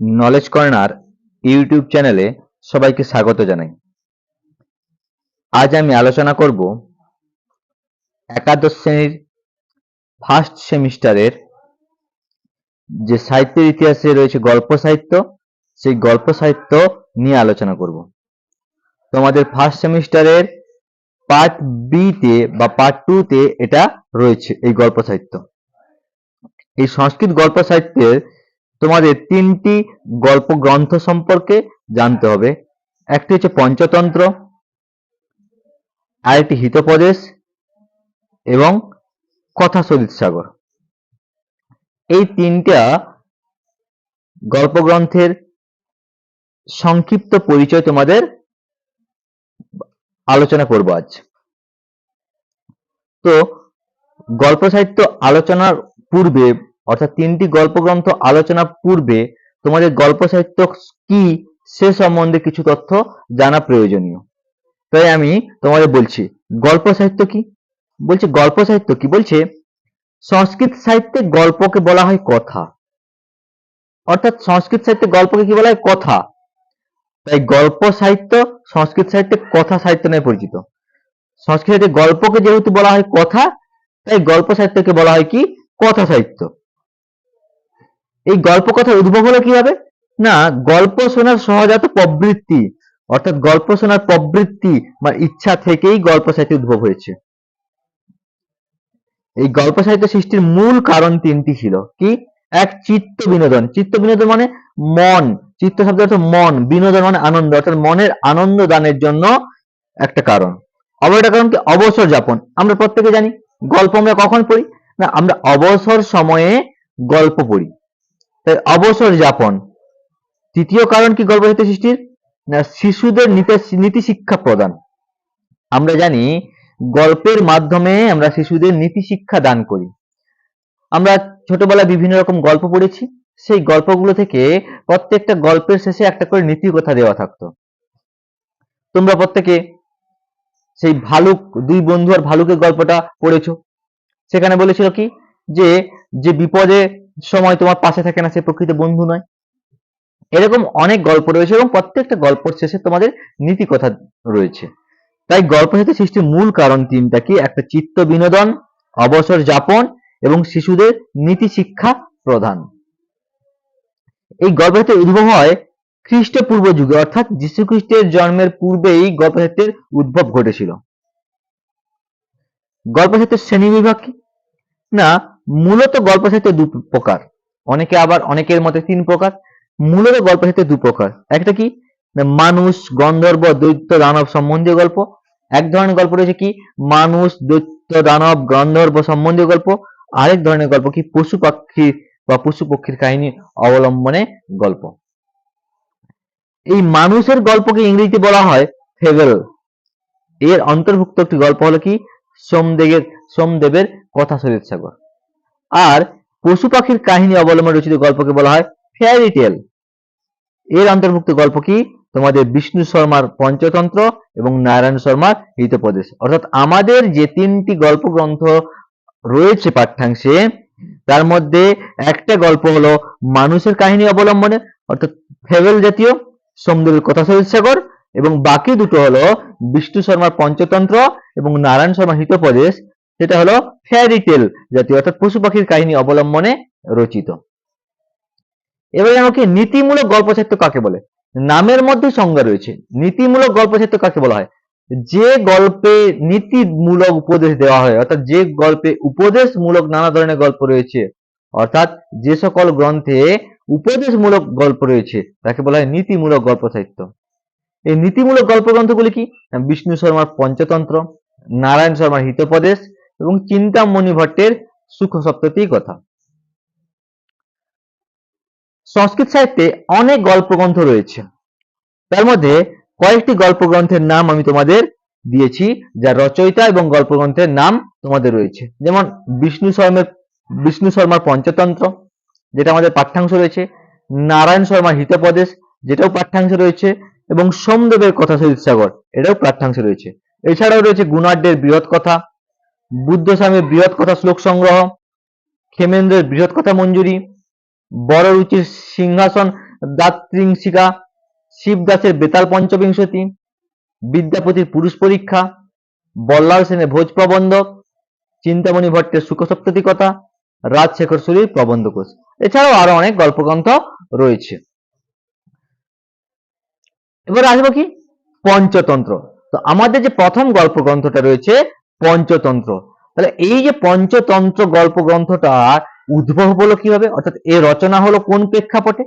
Knowledge corner YouTube চ্যানেলে সবাইকে স্বাগত জানাই। আজ আমি আলোচনা করব একাদশ শ্রেণির ফার্স্ট সেমিস্টারের যে সাহিত্যের ইতিহাসে রয়েছে গল্প সাহিত্য, সেই গল্প সাহিত্য নিয়ে আলোচনা করব। তোমাদের ফার্স্ট সেমিস্টারের পার্ট বি তে বা পার্ট টু তে এটা রয়েছে এই গল্প সাহিত্য। এই সংস্কৃত গল্প সাহিত্যের তোমাদের তিনটি গল্প গ্রন্থ সম্পর্কে জানতে হবে। একটি হচ্ছে পঞ্চতন্ত্র, আরেকটি হিতোপদেশ এবং কথা সরিত সাগর। এই তিনটা গল্পগ্রন্থের সংক্ষিপ্ত পরিচয় তোমাদের আলোচনা করব আজ। তো গল্প সাহিত্য আলোচনার পূর্বে অর্থাৎ তিনটি গল্পগ্রন্থ আলোচনা পূর্বে তোমাদের গল্প সাহিত্য কি সে সম্বন্ধে কিছু তথ্য জানা প্রয়োজনীয়। তাই আমি তোমাদের বলছি, গল্প সাহিত্য কি? বলছে, গল্প সাহিত্য কি? বলছে, সংস্কৃত সাহিত্যে গল্পকে বলা হয় কথা। অর্থাৎ সংস্কৃত সাহিত্যে গল্পকে কি বলা হয়? কথা। তাই গল্প সাহিত্য সংস্কৃত সাহিত্যে কথা সাহিত্য নামে পরিচিত। সংস্কৃত সাহিত্যে গল্পকে যেহেতু বলা হয় কথা, তাই গল্প সাহিত্যকে বলা হয় কি? কথা সাহিত্য। এই গল্প কথার উদ্ভব হলো কীভাবে? না, গল্প শোনার সহজাত প্রবৃত্তি, অর্থাৎ গল্প শোনার প্রবৃত্তি বা ইচ্ছা থেকেই গল্প সাহিত্য উদ্ভব হয়েছে। এই গল্প সাহিত্য সৃষ্টির মূল কারণ তিনটি ছিল। কি? এক, চিত্ত বিনোদন। চিত্ত বিনোদন মানে মন। চিত্ত শব্দ অর্থ মন। বিনোদন মানে আনন্দ। অর্থাৎ মনের আনন্দ দানের জন্য একটা কারণ। আবার একটা কারণ কি? অবসর যাপন। আমরা প্রত্যেকে জানি, গল্প আমরা কখন পড়ি? না, আমরা অবসর সময়ে গল্প পড়ি। তাই অবসর যাপন। তৃতীয় কারণ কি সাহিত্য সৃষ্টির? না, শিশুদের নীতি শিক্ষা প্রদান। আমরা জানি, গল্পের মাধ্যমে আমরা শিশুদের নীতি শিক্ষা দান করি। আমরা ছোটবেলায় বিভিন্ন রকম গল্প পড়েছি। সেই গল্পগুলো থেকে প্রত্যেকটা গল্পের শেষে একটা করে নীতি কথা দেওয়া থাকতো। তোমরা প্রত্যেকে সেই ভালুক, দুই বন্ধু আর ভালুকের গল্পটা পড়েছো। সেখানে বলেছিল কি? যে যে বিপদে সময় তোমার পাশে থাকে না, সে প্রকৃত বন্ধু নয়। এরকম অনেক গল্প রয়েছে এবং প্রত্যেকটা গল্পের শেষে তোমাদের নীতি কথা রয়েছে। তাই গল্প সাহিত্য সৃষ্টির মূল কারণ তিনটা কি? একটা চিত্ত বিনোদন, অবসর যাপন এবং শিশুদের নীতি শিক্ষা প্রদান। এই গল্প সাহিত্যের উদ্ভব হয় খ্রিস্টপূর্ব যুগে, অর্থাৎ যীশু খ্রিস্টের জন্মের পূর্বেই গল্প সাহিত্যের উদ্ভব ঘটেছিল। গল্প সাহিত্যের শ্রেণি বিভাগ কি? না মূলত গল্প সাহিত্য দু প্রকার। অনেকে আবার অনেকের মতে তিন প্রকার। মূলত গল্প সাহিত্য দু প্রকার। একটা কি? মানুষ, গন্ধর্ব, দৈত্য, দানব সম্বন্ধীয় গল্প। এক ধরনের গল্প রয়েছে কি? মানুষ, দৈত্য, দানব, গন্ধর্ব সম্বন্ধীয় গল্প। আরেক ধরনের গল্প কি? পশু পাখি বা পশু পক্ষীর কাহিনী অবলম্বনে গল্প। এই মানুষের গল্পকে ইংরেজিতে বলা হয় ফেবেল এর অন্তর্ভুক্ত একটি গল্প হলো কি? সোমদেবের সোমদেবের কথা সরিত সাগর আর পশু পাখির কাহিনী অবলম্বনে রচিত গল্পকে বলা হয় ফেয়ারি টেল এর অন্তর্ভুক্ত গল্প কি? তোমাদের বিষ্ণু শর্মার পঞ্চতন্ত্র এবং নারায়ণ শর্মার হিতপ্রদেশ অর্থাৎ আমাদের যে তিনটি গল্প গ্রন্থ রয়েছে পাঠ্যাংশে, তার মধ্যে একটা গল্প হলো মানুষের কাহিনী অবলম্বনে, অর্থাৎ ফেবেল জাতীয় সোমদেবের কথা সাগর, এবং বাকি দুটো হলো বিষ্ণু শর্মার পঞ্চতন্ত্র এবং নারায়ণ শর্মার হিতপ্রদেশ সেটা হলো ফেয়ারি টেল জাতীয়, অর্থাৎ পশু পাখির কাহিনী অবলম্বনে রচিত। এবারে আমাকে নীতিমূলক গল্প সাহিত্য কাকে বলে? নামের মধ্যে সংজ্ঞা রয়েছে। নীতিমূলক গল্প সাহিত্য কাকে বলা হয়? যে গল্পে নীতিমূলক উপদেশ দেওয়া হয়, অর্থাৎ যে গল্পে উপদেশমূলক নানা ধরনের গল্প রয়েছে, অর্থাৎ যে সকল গ্রন্থে উপদেশমূলক গল্প রয়েছে, তাকে বলা হয় নীতিমূলক গল্প সাহিত্য। এই নীতিমূলক গল্প গ্রন্থগুলি কি? বিষ্ণু শর্মার পঞ্চতন্ত্র, নারায়ণ শর্মার হিতপ্রদেশ এবং চিন্তামণি ভট্টের সুখ সপ্ততি কথা। সংস্কৃত সাহিত্যে অনেক গল্পগ্রন্থ রয়েছে। তার মধ্যে কয়েকটি গল্পগ্রন্থের নাম আমি তোমাদের দিয়েছি যার রচয়িতা এবং গল্পগ্রন্থের নাম তোমাদের রয়েছে। যেমন বিষ্ণু শর্মের, বিষ্ণু শর্মার পঞ্চতন্ত্র, যেটা আমাদের পাঠ্যাংশ রয়েছে। নারায়ণ শর্মার হিতপ্রদেশ যেটাও পাঠ্যাংশ রয়েছে। এবং সোমদেবের কথা সাগর, এটাও পাঠ্যাংশ রয়েছে। এছাড়াও রয়েছে গুণাঢ্যের বৃহৎ কথা বুদ্ধ স্বামীর বৃহৎ কথা শ্লোক সংগ্রহ, ক্ষেমেন্দ্রের বৃহৎ কথা মঞ্জুরি বড় রুচির সিংহাসন দাত্রিংশিকা শিবদাসের বেতাল পঞ্চবিংশতি, বিদ্যাপতির পুরুষ পরীক্ষা, বল্লাল সেনের ভোজ প্রবন্ধ চিন্তামণি ভট্টের সুখসপ্ততি কথা রাজশেখর সুরির প্রবন্ধ কোষ এছাড়াও আরও অনেক গল্পগ্রন্থ রয়েছে। এবার আসব কি? পঞ্চতন্ত্র। তো আমাদের যে প্রথম গল্প গ্রন্থটা রয়েছে পঞ্চতন্ত্র। তাহলে এই যে পঞ্চতন্ত্র গল্প গ্রন্থটা উদ্ভব হলো কীভাবে? অর্থাৎ এর রচনা হলো কোন প্রেক্ষাপটে?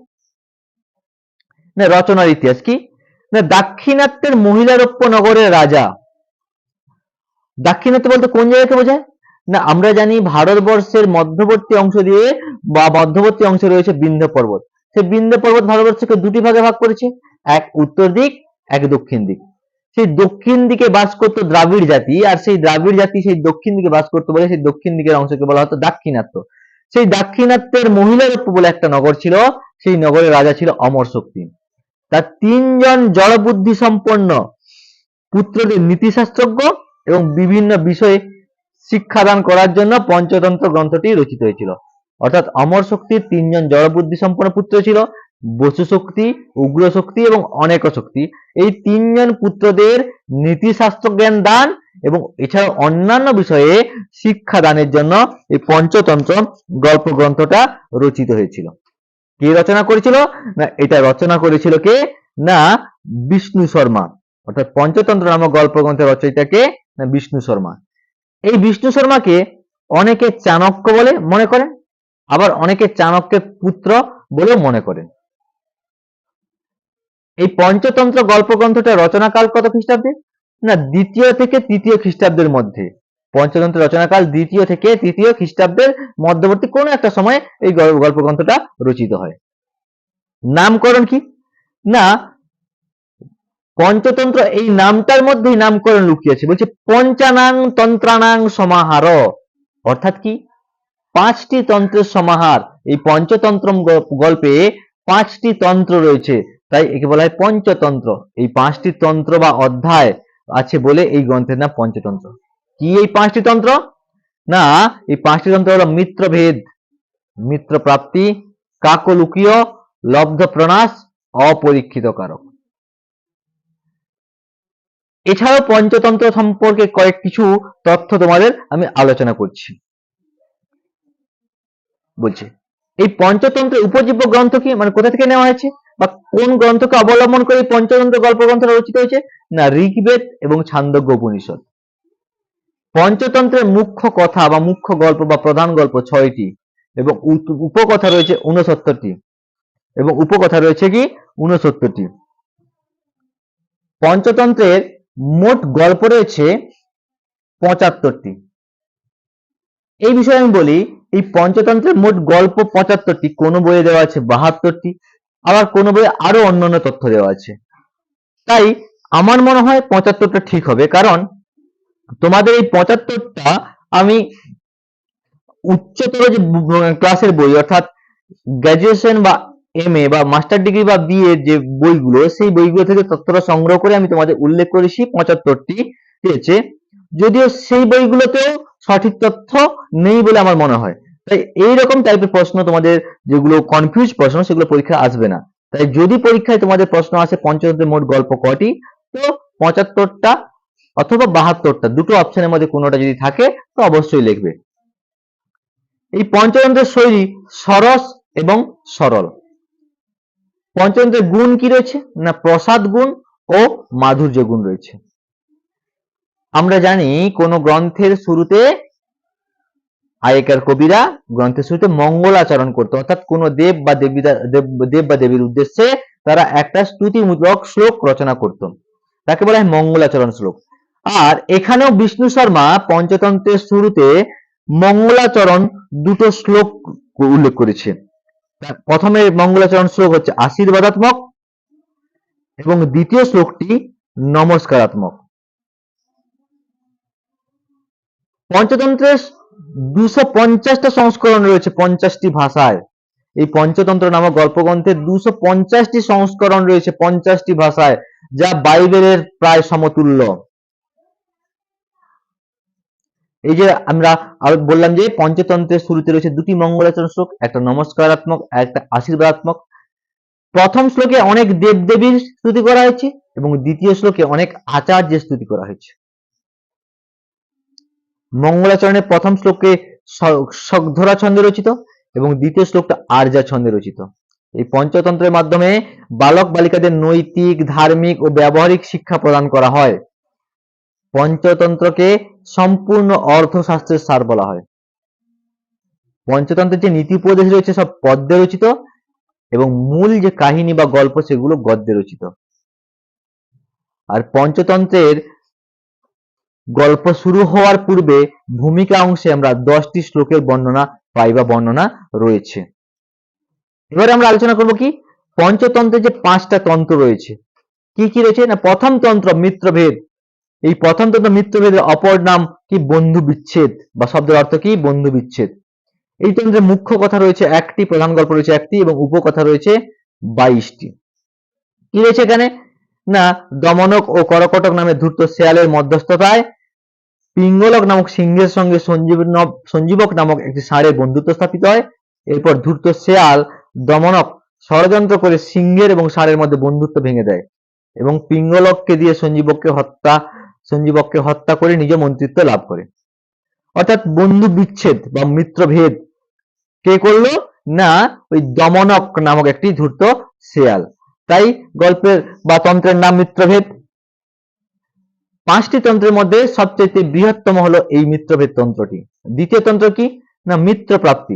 না, রচনার ইতিহাস কি? না, দাক্ষিণাত্যের মহিলারোপ্য নগরের রাজা। দাক্ষিণাত্য বলতে কোন জায়গাকে বোঝায়? না, আমরা জানি ভারতবর্ষের মধ্যবর্তী অংশ দিয়ে বা মধ্যবর্তী অংশে রয়েছে বিন্ধ্য পর্বত। সেই বিন্ধ্য পর্বত ভারতবর্ষকে দুটি ভাগে ভাগ করেছে, এক উত্তর দিক, এক দক্ষিণ দিক। সেই দক্ষিণ দিকে বাস করতো দ্রাবিড় জাতি, আর সেই দ্রাবিড় জাতি সেই দক্ষিণ দিকে বাস করতো বলে সেই দক্ষিণ দিকের অংশকে বলা হতো দাক্ষিণাত্য। সেই দাক্ষিণাত্যের মহিলারূপ বলে একটা নগর ছিল, সেই নগরের রাজা ছিল অমর শক্তি। তার তিনজন জড়বুদ্ধি সম্পন্ন পুত্রদের নীতিশাস্ত্রজ্ঞ এবং বিভিন্ন বিষয়ে শিক্ষাদান করার জন্য পঞ্চতন্ত্র গ্রন্থটি রচিত হয়েছিল। অর্থাৎ অমর শক্তির তিনজন জড়বুদ্ধি সম্পন্ন পুত্র ছিল বসু শক্তি, উগ্র শক্তি এবং অনেক শক্তি। এই তিনজন পুত্রদের নীতিশাস্ত্র জ্ঞান দান এবং এছাড়া অন্যান্য বিষয়ে শিক্ষা দানের জন্য এই পঞ্চতন্ত্র গল্প গ্রন্থটা রচিত হয়েছিল। কে রচনা করেছিল? না, এটা রচনা করেছিল কে? না, বিষ্ণু শর্মা। অর্থাৎ পঞ্চতন্ত্র নামক গল্প গ্রন্থের রচয়িতা কে? না, বিষ্ণু শর্মা। এই বিষ্ণু শর্মাকে অনেকে চাণক্য বলে মনে করেন, আবার অনেকে চাণক্যের পুত্র বলেও মনে করেন। এই পঞ্চতন্ত্র গল্প গ্রন্থটা রচনাকাল কত খ্রিস্টাব্দে? না, দ্বিতীয় থেকে তৃতীয় খ্রিস্টাব্দের মধ্যে। পঞ্চতন্ত্র রচনাকাল দ্বিতীয় থেকে তৃতীয় খ্রিস্টাব্দের মধ্যবর্তী কোনো একটা সময় এই গল্প গল্প গ্রন্থটা রচিত হয়। নামকরণ কি? না, পঞ্চতন্ত্র এই নামটার মধ্যেই নামকরণ লুকিয়েছে। বলছে, পঞ্চানাং তন্ত্রানাং সমাহার। অর্থাৎ কি? পাঁচটি তন্ত্রের সমাহার। এই পঞ্চতন্ত্র গল্পে পাঁচটি তন্ত্র রয়েছে। তাই একে বলা হয় পঞ্চতন্ত্র। এই পাঁচটি তন্ত্র বা অধ্যায় আছে বলে এই গ্রন্থের নাম পঞ্চতন্ত্র। কি এই পাঁচটি তন্ত্র? না, এই পাঁচটি তন্ত্র হলো মিত্রভেদ মিত্র প্রাপ্তি কাকলুকীয় লব্ধ প্রণাশ অপরীক্ষিত কারক এছাড়াও পঞ্চতন্ত্র সম্পর্কে কয়েক কিছু তথ্য তোমাদের আমি আলোচনা করছি। বলছি, এই পঞ্চতন্ত্রের উপজীব্য গ্রন্থ কি? মানে কোথা থেকে নেওয়া হয়েছে? বা কোন গ্রন্থকে অবলম্বন করে পঞ্চতন্ত্র গল্প গ্রন্থটা রচিত হয়েছে? না, ঋগ্বেদ এবং ছান্দোগ্য উপনিষদ। পঞ্চতন্ত্রের মুখ্য কথা বা মুখ্য গল্প বা প্রধান গল্প ছয়টি এবং উপকথা রয়েছে উনসত্তরটি এবং উপকথা রয়েছে কি? উনসত্তরটি পঞ্চতন্ত্রের মোট গল্প রয়েছে পঁচাত্তরটি। এই বিষয়ে আমি বলি, এই পঞ্চতন্ত্রের মোট গল্প পঁচাত্তরটি, কোনো বইয়ে দেওয়া আছে বাহাত্তরটি আবার কোনো বইয়ে আরও অন্যান্য তথ্য দেওয়া আছে। তাই আমার মনে হয় পঁচাত্তরটা ঠিক হবে, কারণ তোমাদের এই পঁচাত্তরটা আমি উচ্চতর যে ক্লাসের বই, অর্থাৎ গ্রাজুয়েশন বা এম বা মাস্টার ডিগ্রি বা বি এর যে বইগুলো, সেই বইগুলো থেকে তথ্যটা সংগ্রহ করে আমি তোমাদের উল্লেখ করেছি, পঁচাত্তরটি পেয়েছে। যদিও সেই বইগুলোতেও সঠিক তথ্য নেই বলে আমার মনে হয়। তাই এইরকম টাইপের প্রশ্ন তোমাদের যেগুলো কনফিউজ প্রশ্ন, সেগুলো পরীক্ষা আসবে না। তাই যদি পরীক্ষায় তোমাদের প্রশ্ন আসে পঞ্চতন্ত্রের মোট গল্প কটি, তো পঁচাত্তরটা অথবা বাহাত্তরটা, দুটো অপশনের মধ্যে কোনোটা যদি থাকে, তো অবশ্যই লিখবে। এই পঞ্চতন্ত্রের শৈলী সরস এবং সরল। পঞ্চতন্ত্রের গুণ কি রয়েছে? না প্রসাদ গুণ ও মাধুর্য গুণ রয়েছে। আমরা জানি কোন গ্রন্থের শুরুতে আগেকার কবিরা গ্রন্থের শুরুতে মঙ্গলাচরণ করতো অর্থাৎ কোন দেব বা দেবী, দেব বা দেবীর উদ্দেশ্যে তারা একটা স্তুতিমূলক শ্লোক রচনা করত তাকে বলা হয় মঙ্গলাচরণ শ্লোক। আর এখানেও বিষ্ণু শর্মা পঞ্চতন্ত্রের শুরুতে মঙ্গলাচরণ দুটো শ্লোক উল্লেখ করেছে। প্রথমে মঙ্গলাচরণ শ্লোক হচ্ছে আশীর্বাদাত্মক এবং দ্বিতীয় শ্লোকটি নমস্কারাত্মক। পঞ্চতন্ত্রের দুশো সংস্করণ রয়েছে পঞ্চাশটি ভাষায়। এই পঞ্চতন্ত্র নামক গল্পগ্রন্থের দুশো পঞ্চাশটি সংস্করণ রয়েছে পঞ্চাশটি ভাষায়, যা বাইবেলের প্রায় সমতুল্য। এই যে আমরা আরও বললাম যে পঞ্চতন্ত্রের শুরুতে রয়েছে দুটি মঙ্গলাচরণ শ্লোক, একটা নমস্কারাত্মক, একটা আশীর্বাদাত্মক। প্রথম শ্লোকে অনেক দেবদেবীর স্তুতি করা হয়েছে এবং দ্বিতীয় শ্লোকে অনেক আচার্যের স্তুতি করা হয়েছে। মঙ্গলাচরণের প্রথম শ্লোকে শকধরা ছন্দে রচিত এবং দ্বিতীয় শ্লোকটা আর্যা ছন্দে রচিত। এই পঞ্চতন্ত্রের মাধ্যমে বালক বালিকাদের নৈতিক, ধার্মিক ও ব্যবহারিক শিক্ষা প্রদান করা হয়। পঞ্চতন্ত্রকে সম্পূর্ণ অর্থশাস্ত্রের সার বলা হয়। পঞ্চতন্ত্রের যে নীতি উপদেশ রয়েছে সব পদ্মে রচিত এবং মূল যে কাহিনী বা গল্প সেগুলো গদ্যে রচিত। আর পঞ্চতন্ত্রের গল্প শুরু হওয়ার পূর্বে ভূমিকা অংশে আমরা দশটি শ্লোকের বর্ণনা পাই বা বর্ণনা রয়েছে। এবারে আমরা আলোচনা করব কি? পঞ্চতন্ত্রের যে পাঁচটা তন্ত্র রয়েছে, কি কি রয়েছে? না, প্রথম তন্ত্র মিত্রভেদ। এই প্রথম তন্ত্র মিত্রভেদের অপর নাম কি? বন্ধু বিচ্ছেদ বা শব্দের অর্থ কি? বন্ধু বিচ্ছেদ এই তন্ত্রের মুখ্য কথা রয়েছে একটি, প্রধান গল্প রয়েছে একটি এবং উপকথা রয়েছে বাইশটি। কি রয়েছে এখানে? না, দমনক ও করকটক নামে ধূর্ত শেয়ালের মধ্যস্থতায় পিঙ্গলক নামক সিংহের সঙ্গে সঞ্জীবক নামক একটি ষাঁড়ের বন্ধুত্ব স্থাপিত হয়। এরপর ধূর্ত শেয়াল দমনক ষড়যন্ত্র করে সিংহের এবং ষাঁড়ের মধ্যে বন্ধুত্ব ভেঙে দেয় এবং পিঙ্গলককে দিয়ে সঞ্জীবককে হত্যা সঞ্জীবককে হত্যা করে নিজ মন্ত্রিত্ব লাভ করে। অর্থাৎ বন্ধু বিচ্ছেদ বা মিত্রভেদ কে করল? না, ওই দমনক নামক একটি ধূর্ত শেয়াল। তাই গল্পের বা তন্ত্রের নাম মিত্রভেদ। পাঁচটি তন্ত্রের মধ্যে সবচেয়ে বৃহত্তম হলো এই মিত্রভেদ তন্ত্রটি। দ্বিতীয় তন্ত্র কি? না মিত্র প্রাপ্তি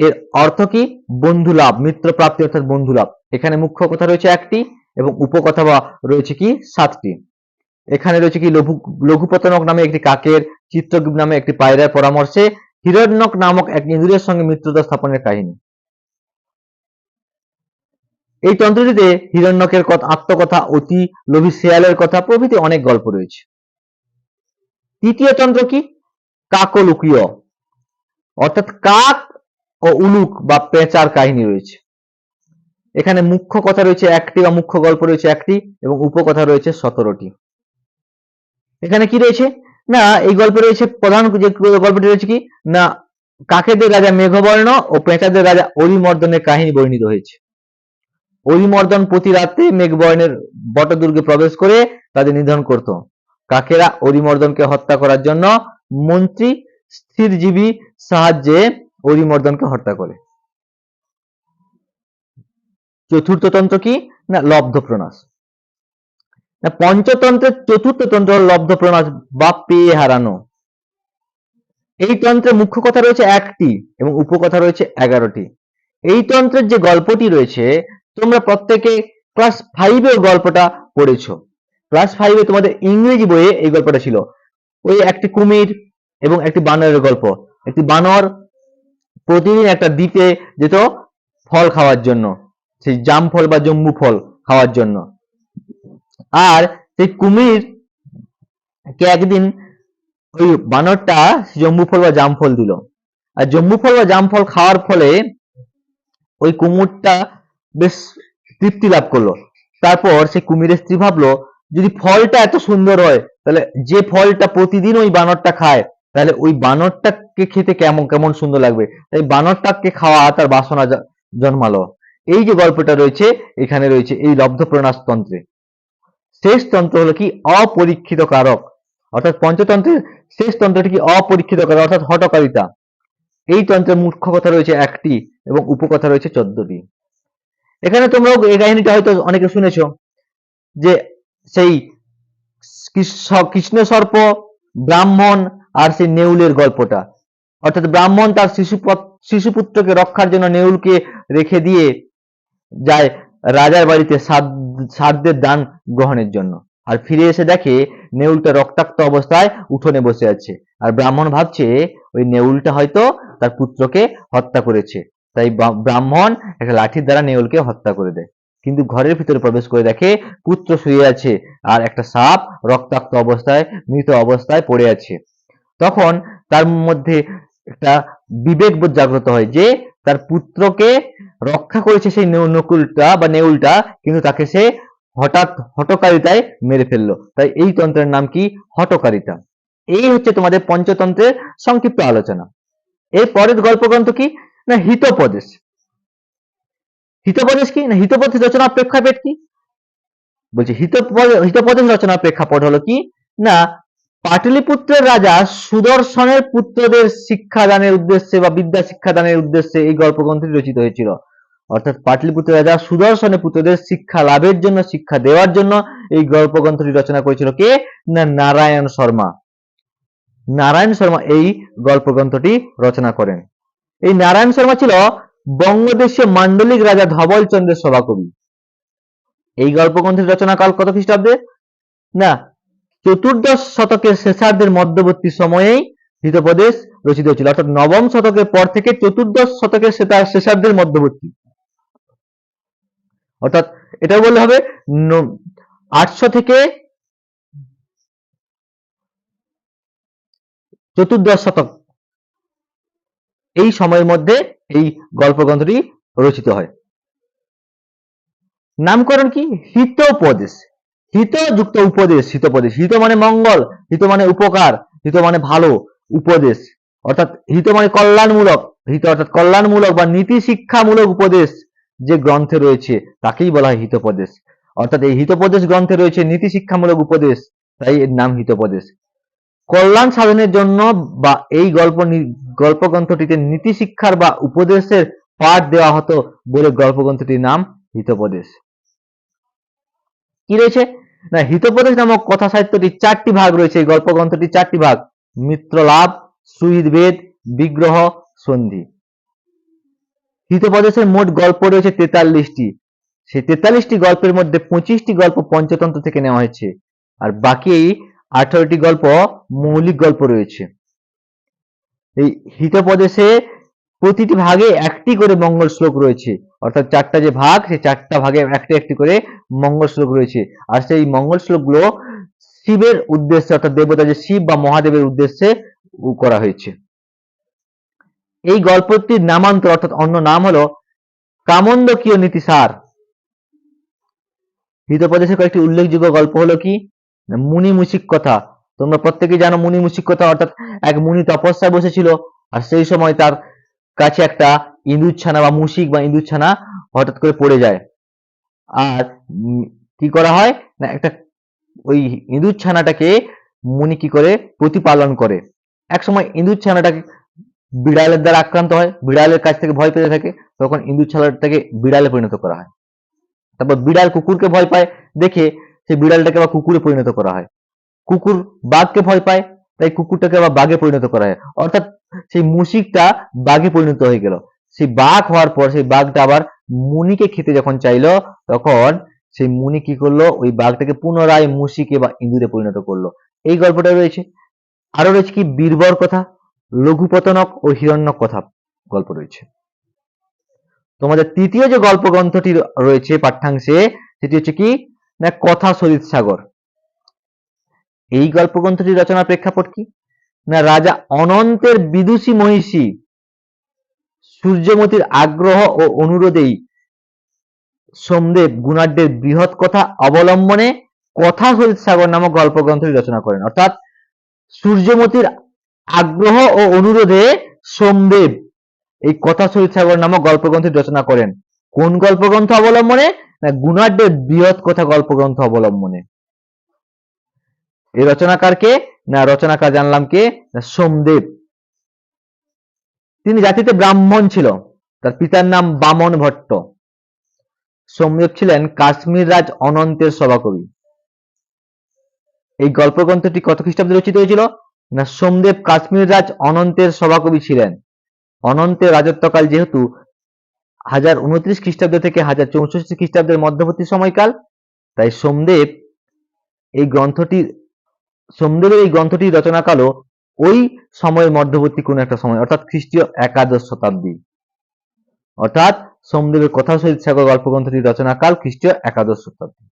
এর অর্থ কি? বন্ধু লাভ মিত্র প্রাপ্তি অর্থাৎ বন্ধু লাভ এখানে মুখ্য কথা রয়েছে একটি এবং উপকথা বা রয়েছে কি? সাতটি। এখানে রয়েছে কি? লঘু, লঘুপতনক নামে একটি কাকের, চিত্রগুপ নামে একটি পায়রার পরামর্শে, হিরণ্যক নামক এক ইঁদুরের সঙ্গে মিত্রতা স্থাপনের কাহিনী। এই তন্ত্রটিতে হিরণ্যকের কথা আত্মকথা, অতি লোভী শেয়ালের কথা প্রভৃতি অনেক গল্প রয়েছে। তৃতীয় তন্ত্র কি? কাকলুকীয়। অর্থাৎ কাক ও উলুক বা পেঁচার কাহিনী রয়েছে। এখানে মুখ্য কথা রয়েছে একটি বা মুখ্য গল্প রয়েছে একটি এবং উপকথা রয়েছে সতেরোটি। এখানে কি রয়েছে? না, এই গল্পে রয়েছে প্রধান যে গল্পটি রয়েছে কি? না, কাকেদের রাজা মেঘবর্ণ ও পেঁচাদের রাজা অরিমর্দনের কাহিনী বর্ণিত হয়েছে। অরিমর্দন প্রতি রাতে মেঘবর্ণের বটদুর্গে প্রবেশ করে তাদের নিধন করত। কাকেরা অরিমর্দনকে হত্যা করার জন্য মন্ত্রী স্থিরজীবী সাহায্যে অরিমর্দনকে হত্যা করে। চতুর্থ তন্ত্র কি? না লব্ধ প্রনাশ পঞ্চতন্ত্রের চতুর্থ তন্ত্র হল লব্ধ প্রনাশ বা পেয়ে হারানো। এই তন্ত্রের মুখ্য কথা রয়েছে একটি এবং উপকথা রয়েছে এগারোটি। এই তন্ত্রের যে গল্পটি রয়েছে তোমরা প্রত্যেকে ক্লাস ফাইভে গল্পটা পড়েছো। ক্লাস ফাইভে তোমাদের ইংরেজি বইয়ে এই গল্পটা ছিল। ওই একটি কুমির এবং একটি বানরের গল্প। একটি বানর প্রতিদিন একটা দ্বীপে যেত ফল খাওয়ার জন্য, সেই জাম ফল বা জম্বু ফল খাওয়ার জন্য। আর সেই কুমির কে একদিন ওই বানরটা জম্বু ফল বা জাম ফল দিল। আর জম্বু ফল বা জাম ফল খাওয়ার ফলে ওই কুমুরটা বেশ তৃপ্তি লাভ করল। তারপর সে কুমিরের স্ত্রী ভাবলো, যদি ফলটা এত সুন্দর হয়, তাহলে যে ফলটা প্রতিদিন ওই বানরটা খায়, তাহলে ওই বানরটাকে খেতে কেমন কেমন সুন্দর লাগবে? তাই বানরটাকে খাওয়া তার বাসনা জন্মালো। এই যে গল্পটা রয়েছে, এখানে রয়েছে এই লব্ধ প্রণাস তন্ত্রে শেষ তন্ত্র হলো কি? অপরীক্ষিত কারক। অর্থাৎ পঞ্চতন্ত্রের শেষ তন্ত্রটি কি? অপরীক্ষিত কারক, অর্থাৎ হটকারিতা। এই তন্ত্রের মুখ্য কথা রয়েছে একটি এবং উপকথা রয়েছে চোদ্দটি। এখানে তোমরা এই কাহিনীটা হয়তো অনেকে শুনেছ যে সেই কৃষ্ণ সর্প ব্রাহ্মণ আর সেই নেউলের গল্পটা। অর্থাৎ ব্রাহ্মণ তার শিশু শিশুপুত্রকে রক্ষার জন্য নেউলকে রেখে দিয়ে যায় রাজার বাড়িতে সাধ্যের দান গ্রহণের জন্য। আর ফিরে এসে দেখে নেউলটা রক্তাক্ত অবস্থায় উঠোনে বসে আছে। আর ব্রাহ্মণ ভাবছে ওই নেউলটা হয়তো তার পুত্রকে হত্যা করেছে। তাই ব্রাহ্মণ একটা লাঠির দ্বারা নেউলকে হত্যা করে দেয়। কিন্তু ঘরের ভিতরে প্রবেশ করে দেখে পুত্র শুয়ে আছে আর একটা সাপ রক্তাক্ত অবস্থায়, মৃত অবস্থায় পড়ে আছে। তখন তার মধ্যে একটা বিবেকবোধ জাগ্রত হয় যে তার পুত্রকে রক্ষা করেছে সেই নকুলটা বা নেউলটা, কিন্তু তাকে সে হঠাৎ হটকারিতায় মেরে ফেলল। তাই এই তন্ত্রের নাম কি? হটকারিতা এই হচ্ছে তোমাদের পঞ্চতন্ত্রের সংক্ষিপ্ত আলোচনা। এর পরের গল্পগ্রন্থ কি? না হিতোপদেশ। হিতোপদেশ কি? না হিতোপদেশ রচনার প্রেক্ষাপট কি? বলছে হিতোপদেশ রচনার প্রেক্ষাপট হলো কি? না, পাটলিপুত্রের রাজা সুদর্শনের পুত্রদের শিক্ষাদানের উদ্দেশ্যে বা বিদ্যা শিক্ষাদানের উদ্দেশ্যে এই গল্পগ্রন্থটি রচিত হয়েছিল। অর্থাৎ পাটলিপুত্রের রাজা সুদর্শনের পুত্রদের শিক্ষা লাভের জন্য, শিক্ষা দেওয়ার জন্য এই গল্পগ্রন্থটি রচনা করেছিল কে? না, নারায়ণ শর্মা। নারায়ণ শর্মা এই গল্পগ্রন্থটি রচনা করেন। এই নারায়ণ শর্মা ছিল বঙ্গদেশীয় মান্ডলিক রাজা ধবল চন্দ্রের সভাকবি। এই গল্পগ্রন্থের রচনাকাল কত খ্রিস্টাব্দে? না, চতুর্দশ শতকের শেষার্ধের মধ্যবর্তী সময়েই হিতোপদেশ রচিত হয়েছিল। অর্থাৎ নবম শতকের পর থেকে চতুর্দশ শতকের শেষা- শেষার্ধের মধ্যবর্তী। অর্থাৎ এটা বললে হবে আটশো থেকে চতুর্দশ শতক। এই সময়ের মধ্যে এই গল্পগ্রন্থটি রচিত হয়। নামকরণ কি? হিতোপদেশ। হিত যুক্ত উপদেশ, হিতোপদেশ। হিত মানে মঙ্গল, হিত মানে উপকার, হিত মানে ভালো, উপদেশ। অর্থাৎ হিত মানে কল্যাণমূলক, হিত অর্থাৎ কল্যাণমূলক বা নীতি শিক্ষামূলক উপদেশ যে গ্রন্থে রয়েছে, তাকেই বলা হয় হিতোপদেশ। অর্থাৎ এই হিতোপদেশ গ্রন্থে রয়েছে নীতি শিক্ষামূলক উপদেশ, তাই এর নাম হিতোপদেশ। কল্যাণ সাধনের জন্য বা এই গল্প গল্পগ্রন্থটিতে নীতি শিক্ষার বা উপদেশের পাঠ দেওয়া হতো বলে গল্পগ্রন্থটির নাম হিতোপদেশ। কি রয়েছে? না, হিতোপদেশ নামক কথা সাহিত্যটি চারটি ভাগ রয়েছে। এই গল্পগ্রন্থটি চারটি ভাগ, মিত্রলাভ সুহৃদ বেদ বিগ্রহ, সন্ধি। হিতোপদেশের মোট গল্প রয়েছে তেতাল্লিশটি। সেই তেতাল্লিশটি গল্পের মধ্যে পঁচিশটি গল্প পঞ্চতন্ত্র থেকে নেওয়া হয়েছে। আর বাকি আঠারোটি গল্প, মৌলিক গল্প রয়েছে। এই হিতোপদেশে প্রতিটি ভাগে একটি করে মঙ্গল শ্লোক রয়েছে। অর্থাৎ চারটা যে ভাগ, সেই চারটা ভাগে একটি একটি করে মঙ্গল শ্লোক রয়েছে। আর সেই মঙ্গল শ্লোকগুলো শিবের উদ্দেশ্যে, অর্থাৎ দেবতা যে শিব বা মহাদেবের উদ্দেশ্যে করা হয়েছে। এই গল্পটির নামান্তর, অর্থাৎ অন্য নাম হলো কামন্দকীয় নীতিসার হিতোপদেশের কয়েকটি উল্লেখযোগ্য গল্প হলো কি? মুনি মুশিক কথা। তোমরা প্রত্যেকেই জানো মুনি মুশিক কথা, অর্থাৎ এক মুনি তপস্যায় বসেছিল, আর সেই সময় তার কাছে একটা ইঁদুর ছানা বা মুশিক বা ইঁদুর ছানা হঠাৎ করে পড়ে যায়। আর কি করা হয়? না, একটা ওই ইঁদুর ছানাটাকে মুনি কি করে? প্রতিপালন করে। এক সময় ইঁদুর ছানাটাকে বিড়ালের দ্বারা আক্রান্ত হয়, বিড়ালের কাছ থেকে ভয় পেতে থাকে, তখন ইঁদুর ছানাটাকে বিড়ালে পরিণত করা হয়। তারপর বিড়াল কুকুরকে ভয় পায়, দেখে সেই বিড়ালটাকে আবার কুকুরে পরিণত করা হয়। কুকুর বাঘকে ভয় পায়, তাই কুকুরটাকে আবার বাঘে পরিণত করা হয়। অর্থাৎ সেই মুশিকটা বাঘে পরিণত হয়ে গেল। সেই বাঘ হওয়ার পর সেই বাঘটা আবার মুনিকে খেতে যখন চাইলো, তখন সেই মুনি কি করল? ওই বাঘটাকে পুনরায় মুশিকে বা ইঁদুরে পরিণত করল। এই গল্পটা রয়েছে। আরও রয়েছে কি? বীরবর কথা, লঘুপতনক ও হিরণ্যক কথা গল্প রয়েছে। তোমাদের তৃতীয় যে গল্প গ্রন্থটি রয়েছে পাঠ্যাংশে, সেটি হচ্ছে কি? না কথা সরিত সাগর। এই গল্প রচনার প্রেক্ষাপট কি? না রাজা অনন্তের বিদুষী মহিষী সূর্যমতির আগ্রহ ও অনুরোধেই সোমদেব গুণাঢ্যের বৃহৎ কথা অবলম্বনে কথা সরিত সাগর নামক গল্প গ্রন্থটি রচনা করেন। অর্থাৎ সূর্যমতির আগ্রহ ও অনুরোধে সোমদেব এই কথা সরিত সাগর নামক গল্পগ্রন্থটি রচনা করেন। কোন গল্পগ্রন্থ অবলম্বনে? গুণাঢ্যের বৃহৎ কথা গল্পগ্রন্থ অবলম্বনে। এই রচনাকারকে, না, রচনাকার জানলাম কে? না, সোমদেব। তিনি জাতিতে ব্রাহ্মণ ছিল। তার পিতার নাম বামন ভট্ট। সোমদেব ছিলেন কাশ্মীর রাজ অনন্তের সভাকবি। এই গল্পগ্রন্থটি কত খ্রিস্টাব্দে রচিত হয়েছিল? না, সোমদেব কাশ্মীর রাজ অনন্তের সভাকবি ছিলেন। অনন্তের রাজত্বকাল যেহেতু হাজার উনত্রিশ খ্রিস্টাব্দ থেকে হাজার চৌষট্টি খ্রিস্টাব্দের মধ্যবর্তী সময়কাল। তাই সোমদেব এই গ্রন্থটি, সোমদেবের এই গ্রন্থটি রচনাকালও ওই সময়ের মধ্যবর্তী কোন একটা সময়, অর্থাৎ খ্রিস্টীয় একাদশ শতাব্দী। অর্থাৎ সোমদেবের কথা সহিত সাগর গল্প গ্রন্থটি রচনাকাল খ্রিস্টীয় একাদশ শতাব্দী।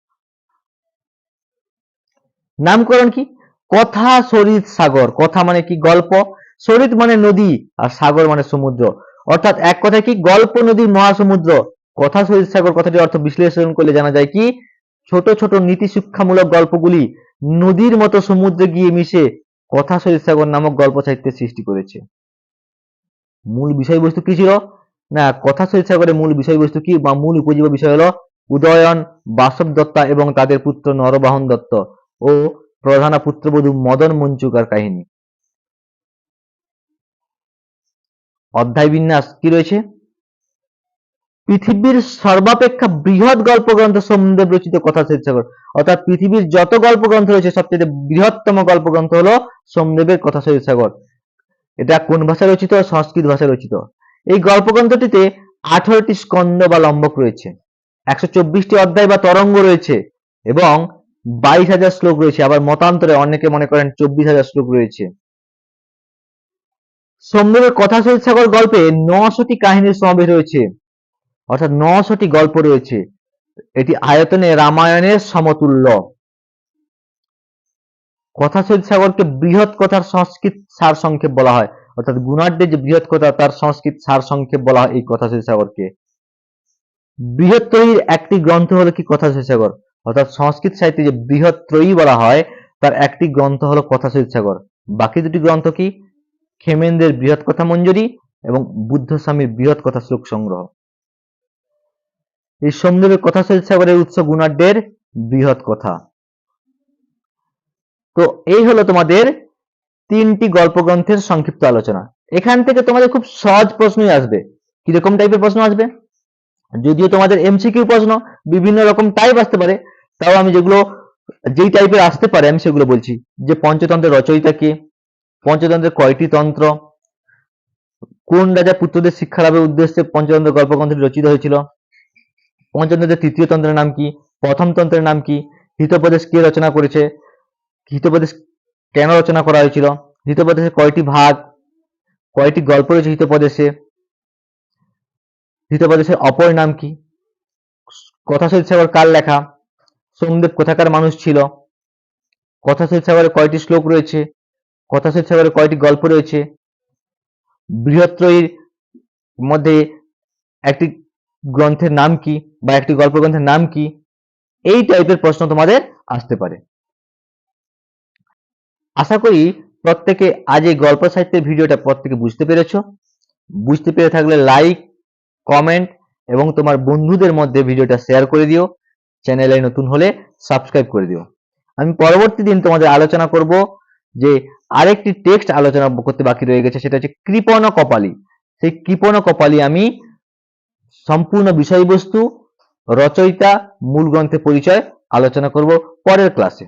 নামকরণ কি? কথা সরিত সাগর। কথা মানে কি? গল্প। সরিত মানে নদী আর সাগর মানে সমুদ্র। অর্থাৎ এক কথায় কি গল্প, নদী, মহাসমুদ্র? কথা শহীদ সাগর কথাটির অর্থ বিশ্লেষণ করলে জানা যায় কি? ছোট ছোট নীতি শিক্ষামূলক গল্পগুলি নদীর মতো সমুদ্রে গিয়ে মিশে কথা সরিত সাগর নামক গল্প সাহিত্যের সৃষ্টি করেছে। মূল বিষয়বস্তু কি ছিল? না, কথা শীর্ষ সাগরের মূল বিষয়বস্তু কি বা মূল উপজীব্য বিষয় হলো উদয়ন, বাসব দত্তা এবং তাদের পুত্র নরবাহন দত্ত ও প্রধানা পুত্রবধূ মদন মঞ্চুকার কাহিনী। অধ্যায় বিন্যাস কি রয়েছে? পৃথিবীর সর্বাপেক্ষা বৃহৎ গল্প গ্রন্থ সোমদেব রচিত কথা শীর্ষক অর্থাৎ পৃথিবীর যত গল্প গ্রন্থ রয়েছে সবচেয়ে বৃহত্তম গল্প গ্রন্থ হলো সোমদেবের কথা শীর্ষাগর এটা কোন ভাষায় রচিত? সংস্কৃত ভাষায় রচিত। এই গল্প গ্রন্থটিতে আঠারোটি স্কন্দ বা লম্বক রয়েছে, একশো চব্বিশটি অধ্যায় বা তরঙ্গ রয়েছে, এবং বাইশ হাজার শ্লোক রয়েছে। আবার মতান্তরে অনেকে মনে করেন চব্বিশ হাজার শ্লোক রয়েছে। সোমদেবের কথা সহিত সাগর গল্পে নশোটি কাহিনীর সমাবেশ রয়েছে। অর্থাৎ নশোটি গল্প রয়েছে। এটি আয়তনে রামায়ণের সমতুল্য। কথা সহিত সাগরকে বৃহৎ কথার সংস্কৃত সার সংক্ষেপ বলা হয়। অর্থাৎ গুণাঢ্যের যে বৃহৎ কথা, তার সংস্কৃত সার সংক্ষেপ বলা হয় এই কথা সহিত সাগরকে। বৃহত্ত্রয়ীর একটি গ্রন্থ হলো কি কথা সহিত সাগর? অর্থাৎ সংস্কৃত সাহিত্যে যে বৃহত্ত্রয়ী বলা হয়, তার একটি গ্রন্থ হলো কথা সহিত সাগর। বাকি দুটি গ্রন্থ কি? খেমেন্দ্রের বৃহৎ কথা মঞ্জুরি এবং বুদ্ধ স্বামীর বৃহৎ কথা শ্লোক সংগ্রহ। এই সোমদেবের কথা সাগরের উৎস গুণাঢ্যের বৃহৎ কথা। তো এই হলো তোমাদের তিনটি গল্প গ্রন্থের সংক্ষিপ্ত আলোচনা। এখান থেকে তোমাদের খুব সহজ প্রশ্নই আসবে। কীরকম টাইপের প্রশ্ন আসবে? যদিও তোমাদের এমসিকিউ প্রশ্ন বিভিন্ন রকম টাইপ আসতে পারে, তাও আমি যেগুলো, যেই টাইপের আসতে পারে আমি সেগুলো বলছি। যে পঞ্চতন্ত্রের রচয়িতা কে পঞ্চতন্ত্রের কয়টি তন্ত্র? কোন রাজা পুত্রদের শিক্ষা লাভের উদ্দেশ্যে পঞ্চতন্ত্র গল্পগ্রন্থটি রচিত হয়েছিল? পঞ্চতন্ত্রের তৃতীয় তন্ত্রের নাম কি? প্রথম তন্ত্রের নাম কি? হিতোপদেশ কে রচনা করেছে? হিতোপদেশ কেন রচনা করা হয়েছিল? হিতোপদেশের কয়টি ভাগ? কয়টি গল্প রয়েছে হিতোপদেশে? হিতোপদেশের অপর নাম কি? কথা সহিত সাগর কার লেখা? সোমদেব কোথাকার মানুষ ছিল? কথা সহিত সাগরে কয়টি শ্লোক রয়েছে? কথা সহিত সাগরে কয়টি গল্প রয়েছে। বৃহত্রয়ীর মধ্যে একটি গ্রন্থের নাম কি বা একটি গল্প গ্রন্থের নাম কি? এই টাইপের প্রশ্ন তোমাদের আসতে পারে। আশা করি প্রত্যেকে আজ এই গল্প সাহিত্যের ভিডিওটা প্রত্যেকে বুঝতে পেরেছ। বুঝতে পেরে থাকলে লাইক কমেন্ট এবং তোমার বন্ধুদের মধ্যে ভিডিওটা শেয়ার করে দিও। চ্যানেলে নতুন হলে সাবস্ক্রাইব করে দিও। আমি পরবর্তী দিন তোমাদের আলোচনা করব যে আরেকটি টেক্সট আলোচনা করতে বাকি রয়ে গেছে, সেটা হচ্ছে কৃপণ কপালি সেই কৃপণ কপালি আমি সম্পূর্ণ বিষয়বস্তু, রচয়িতা মূল গ্রন্থে পরিচয় আলোচনা করব পরের ক্লাসে